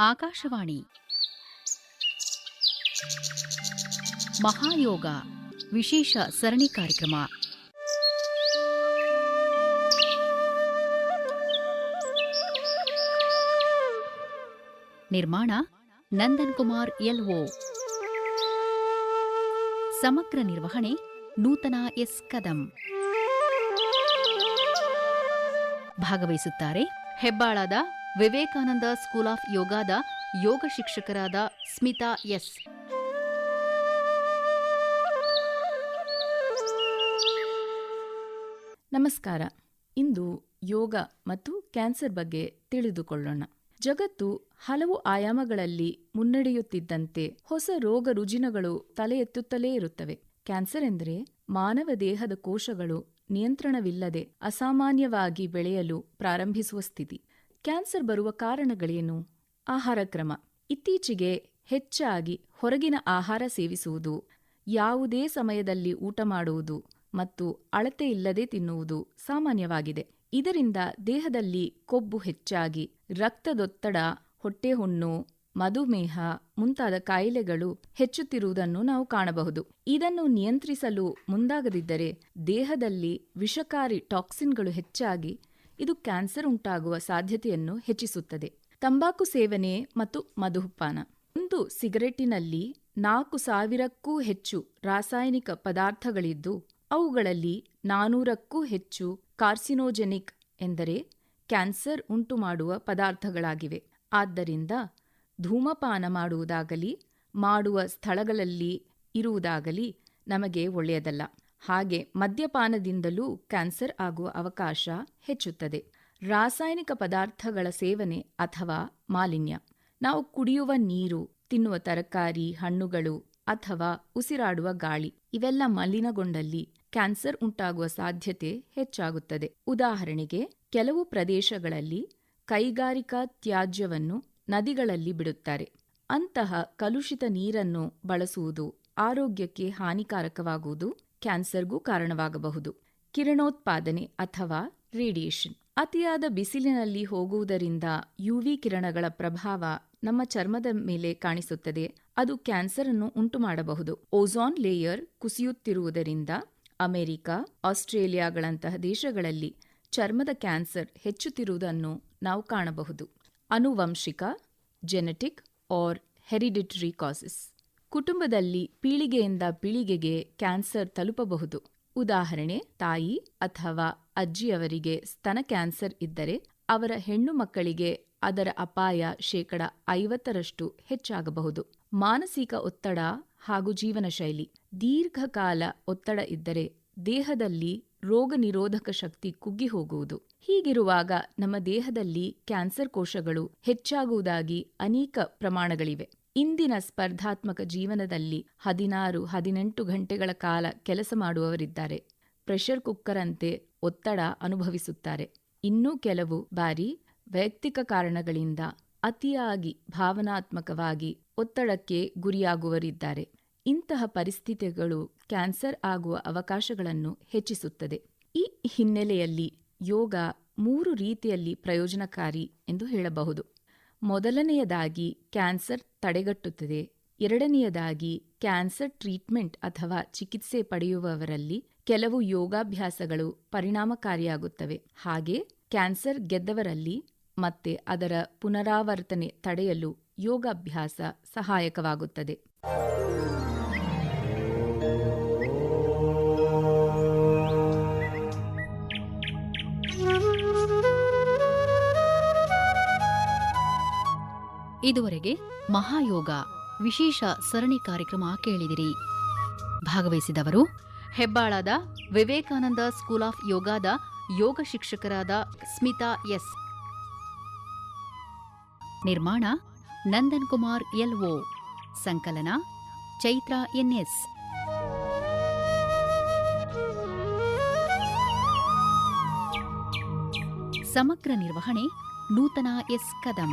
ಆಕಾಶವಾಣಿ. ಮಹಾಯೋಗ ವಿಶೇಷ ಸರಣಿ ಕಾರ್ಯಕ್ರಮ. ನಿರ್ಮಾಣ ನಂದನ್ ಕುಮಾರ್ ಎಲ್ಒ. ಸಮಗ್ರ ನಿರ್ವಹಣೆ ನೂತನ ಎಸ್ ಕದಂ. ಭಾಗವಹಿಸುತ್ತಾರೆ ಹೆಬ್ಬಾಳದ ವಿವೇಕಾನಂದ ಸ್ಕೂಲ್ ಆಫ್ ಯೋಗಾದ ಯೋಗ ಶಿಕ್ಷಕರಾದ ಸ್ಮಿತಾ ಎಸ್. ನಮಸ್ಕಾರ. ಇಂದು ಯೋಗ ಮತ್ತು ಕ್ಯಾನ್ಸರ್ ಬಗ್ಗೆ ತಿಳಿದುಕೊಳ್ಳೋಣ. ಜಗತ್ತು ಹಲವು ಆಯಾಮಗಳಲ್ಲಿ ಮುನ್ನಡೆಯುತ್ತಿದ್ದಂತೆ ಹೊಸ ರೋಗ ರುಜಿನಗಳು ತಲೆ ಎತ್ತುತ್ತಲೇ ಇರುತ್ತವೆ. ಕ್ಯಾನ್ಸರ್ ಎಂದರೆ ಮಾನವ ದೇಹದ ಕೋಶಗಳು ನಿಯಂತ್ರಣವಿಲ್ಲದೆ ಅಸಾಮಾನ್ಯವಾಗಿ ಬೆಳೆಯಲು ಪ್ರಾರಂಭಿಸುವ ಸ್ಥಿತಿ. ಕ್ಯಾನ್ಸರ್ ಬರುವ ಕಾರಣಗಳೇನು? ಆಹಾರ ಕ್ರಮ. ಇತ್ತೀಚೆಗೆ ಹೆಚ್ಚಾಗಿ ಹೊರಗಿನ ಆಹಾರ ಸೇವಿಸುವುದು, ಯಾವುದೇ ಸಮಯದಲ್ಲಿ ಊಟ ಮಾಡುವುದು ಮತ್ತು ಅಳತೆ ಇಲ್ಲದೆ ತಿನ್ನುವುದು ಸಾಮಾನ್ಯವಾಗಿದೆ. ಇದರಿಂದ ದೇಹದಲ್ಲಿ ಕೊಬ್ಬು ಹೆಚ್ಚಾಗಿ, ರಕ್ತದೊತ್ತಡ, ಹೊಟ್ಟೆಹುಣ್ಣು, ಮಧುಮೇಹ ಮುಂತಾದ ಕಾಯಿಲೆಗಳು ಹೆಚ್ಚುತ್ತಿರುವುದನ್ನು ನಾವು ಕಾಣಬಹುದು. ಇದನ್ನು ನಿಯಂತ್ರಿಸಲು ಮುಂದಾಗದಿದ್ದರೆ ದೇಹದಲ್ಲಿ ವಿಷಕಾರಿ ಟಾಕ್ಸಿನ್ಗಳು ಹೆಚ್ಚಾಗಿ ಇದು ಕ್ಯಾನ್ಸರ್ ಉಂಟಾಗುವ ಸಾಧ್ಯತೆಯನ್ನು ಹೆಚ್ಚಿಸುತ್ತದೆ. ತಂಬಾಕು ಸೇವನೆ ಮತ್ತು ಮಧುಪಾನ. ಒಂದು ಸಿಗರೆಟಿನಲ್ಲಿ ನಾಲ್ಕು ಸಾವಿರಕ್ಕೂ ಹೆಚ್ಚು ರಾಸಾಯನಿಕ ಪದಾರ್ಥಗಳಿದ್ದು, ಅವುಗಳಲ್ಲಿ ನಾನೂರಕ್ಕೂ ಹೆಚ್ಚು ಕಾರ್ಸಿನೋಜೆನಿಕ್ ಎಂದರೆ ಕ್ಯಾನ್ಸರ್ ಉಂಟುಮಾಡುವ ಪದಾರ್ಥಗಳಾಗಿವೆ. ಆದ್ದರಿಂದ ಧೂಮಪಾನ ಮಾಡುವುದಾಗಲಿ, ಮಾಡುವ ಸ್ಥಳಗಳಲ್ಲಿ ಇರುವುದಾಗಲಿ ನಮಗೆ ಒಳ್ಳೆಯದಲ್ಲ. ಹಾಗೆ ಮದ್ಯಪಾನದಿಂದಲೂ ಕ್ಯಾನ್ಸರ್ ಆಗುವ ಅವಕಾಶ ಹೆಚ್ಚುತ್ತದೆ. ರಾಸಾಯನಿಕ ಪದಾರ್ಥಗಳ ಸೇವನೆ ಅಥವಾ ಮಾಲಿನ್ಯ. ನಾವು ಕುಡಿಯುವ ನೀರು, ತಿನ್ನುವ ತರಕಾರಿ, ಹಣ್ಣುಗಳು ಅಥವಾ ಉಸಿರಾಡುವ ಗಾಳಿ ಇವೆಲ್ಲ ಮಲಿನಗೊಂಡಲ್ಲಿ ಕ್ಯಾನ್ಸರ್ ಉಂಟಾಗುವ ಸಾಧ್ಯತೆ ಹೆಚ್ಚಾಗುತ್ತದೆ. ಉದಾಹರಣೆಗೆ, ಕೆಲವು ಪ್ರದೇಶಗಳಲ್ಲಿ ಕೈಗಾರಿಕಾ ತ್ಯಾಜ್ಯವನ್ನು ನದಿಗಳಲ್ಲಿ ಬಿಡುತ್ತಾರೆ. ಅಂತಹ ಕಲುಷಿತ ನೀರನ್ನು ಬಳಸುವುದು ಆರೋಗ್ಯಕ್ಕೆ ಹಾನಿಕಾರಕವಾಗುವುದು ಕ್ಯಾನ್ಸರ್ಗೂ ಕಾರಣವಾಗಬಹುದು. ಕಿರಣೋತ್ಪಾದನೆ ಅಥವಾ ರೇಡಿಯೇಷನ್. ಅತಿಯಾದ ಬಿಸಿಲಿನಲ್ಲಿ ಹೋಗುವುದರಿಂದ ಯುವಿ ಕಿರಣಗಳ ಪ್ರಭಾವ ನಮ್ಮ ಚರ್ಮದ ಮೇಲೆ ಕಾಣಿಸುತ್ತದೆ. ಅದು ಕ್ಯಾನ್ಸರ್ ಅನ್ನು ಉಂಟುಮಾಡಬಹುದು. ಓಝೋನ್ ಲೇಯರ್ ಕುಸಿಯುತ್ತಿರುವುದರಿಂದ ಅಮೆರಿಕ, ಆಸ್ಟ್ರೇಲಿಯಾಗಳಂತಹ ದೇಶಗಳಲ್ಲಿ ಚರ್ಮದ ಕ್ಯಾನ್ಸರ್ ಹೆಚ್ಚುತ್ತಿರುವುದನ್ನು ನಾವು ಕಾಣಬಹುದು. ಅನುವಂಶಿಕ, ಜೆನೆಟಿಕ್, ಆರ್ ಹೆರಿಡಿಟರಿ ಕಾಸಸ್. ಕುಟುಂಬದಲ್ಲಿ ಪೀಳಿಗೆಯಿಂದ ಪೀಳಿಗೆಗೆ ಕ್ಯಾನ್ಸರ್ ತಲುಪಬಹುದು. ಉದಾಹರಣೆ, ತಾಯಿ ಅಥವಾ ಅಜ್ಜಿಯವರಿಗೆ ಸ್ತನ ಕ್ಯಾನ್ಸರ್ ಇದ್ದರೆ ಅವರ ಹೆಣ್ಣು ಮಕ್ಕಳಿಗೆ ಅದರ ಅಪಾಯ ಶೇಕಡ ಐವತ್ತರಷ್ಟು ಹೆಚ್ಚಾಗಬಹುದು. ಮಾನಸಿಕ ಒತ್ತಡ ಹಾಗೂ ಜೀವನ ಶೈಲಿ ದೀರ್ಘಕಾಲ ಒತ್ತಡ ಇದ್ದರೆ ದೇಹದಲ್ಲಿ ರೋಗ ನಿರೋಧಕ ಶಕ್ತಿ ಕುಗ್ಗಿ ಹೋಗುವುದು. ಹೀಗಿರುವಾಗ ನಮ್ಮ ದೇಹದಲ್ಲಿ ಕ್ಯಾನ್ಸರ್ ಕೋಶಗಳು ಹೆಚ್ಚಾಗುವುದಾಗಿ ಅನೇಕ ಪ್ರಮಾಣಗಳಿವೆ. ಇಂದಿನ ಸ್ಪರ್ಧಾತ್ಮಕ ಜೀವನದಲ್ಲಿ ಹದಿನಾರು, ಹದಿನೆಂಟು ಗಂಟೆಗಳ ಕಾಲ ಕೆಲಸ ಮಾಡುವವರಿದ್ದಾರೆ. ಪ್ರೆಷರ್ ಕುಕ್ಕರ್ ಅಂತೆ ಒತ್ತಡ ಅನುಭವಿಸುತ್ತಾರೆ. ಇನ್ನೂ ಕೆಲವು ಬಾರಿ ವೈಯಕ್ತಿಕ ಕಾರಣಗಳಿಂದ ಅತಿಯಾಗಿ ಭಾವನಾತ್ಮಕವಾಗಿ ಒತ್ತಡಕ್ಕೆ ಗುರಿಯಾಗುವರಿದ್ದಾರೆ ಇಂತಹ ಪರಿಸ್ಥಿತಿಗಳು ಕ್ಯಾನ್ಸರ್ ಆಗುವ ಅವಕಾಶಗಳನ್ನು ಹೆಚ್ಚಿಸುತ್ತದೆ. ಈ ಹಿನ್ನೆಲೆಯಲ್ಲಿ ಯೋಗ ಮೂರು ರೀತಿಯಲ್ಲಿ ಪ್ರಯೋಜನಕಾರಿ ಎಂದು ಹೇಳಬಹುದು. ಮೊದಲನೆಯದಾಗಿ ಕ್ಯಾನ್ಸರ್ ತಡೆಗಟ್ಟುತ್ತದೆ. ಎರಡನೆಯದಾಗಿ ಕ್ಯಾನ್ಸರ್ ಟ್ರೀಟ್ಮೆಂಟ್ ಅಥವಾ ಚಿಕಿತ್ಸೆ ಪಡೆಯುವವರಲ್ಲಿ ಕೆಲವು ಯೋಗಾಭ್ಯಾಸಗಳು ಪರಿಣಾಮಕಾರಿಯಾಗುತ್ತವೆ. ಹಾಗೆ ಕ್ಯಾನ್ಸರ್ ಗೆದ್ದವರಲ್ಲಿ ಮತ್ತೆ ಅದರ ಪುನರಾವರ್ತನೆ ತಡೆಯಲು ಯೋಗಾಭ್ಯಾಸ ಸಹಾಯಕವಾಗುತ್ತದೆ. ಇದುವರೆಗೆ ಮಹಾಯೋಗ ವಿಶೇಷ ಸರಣಿ ಕಾರ್ಯಕ್ರಮ ಕೇಳಿದಿರಿ. ಭಾಗವಹಿಸಿದವರು ಹೆಬ್ಬಾಳದ ವಿವೇಕಾನಂದ ಸ್ಕೂಲ್ ಆಫ್ ಯೋಗಾದ ಯೋಗ ಶಿಕ್ಷಕರಾದ ಸ್ಮಿತಾ ಎಸ್. ನಿರ್ಮಾಣ ನಂದನ್ ಕುಮಾರ್ ಎಲ್ಒ ಸಂಕಲನ ಚೈತ್ರ ಎನ್ಎಸ್ ಸಮಗ್ರ ನಿರ್ವಹಣೆ ನೂತನ ಎಸ್ ಕದಂ.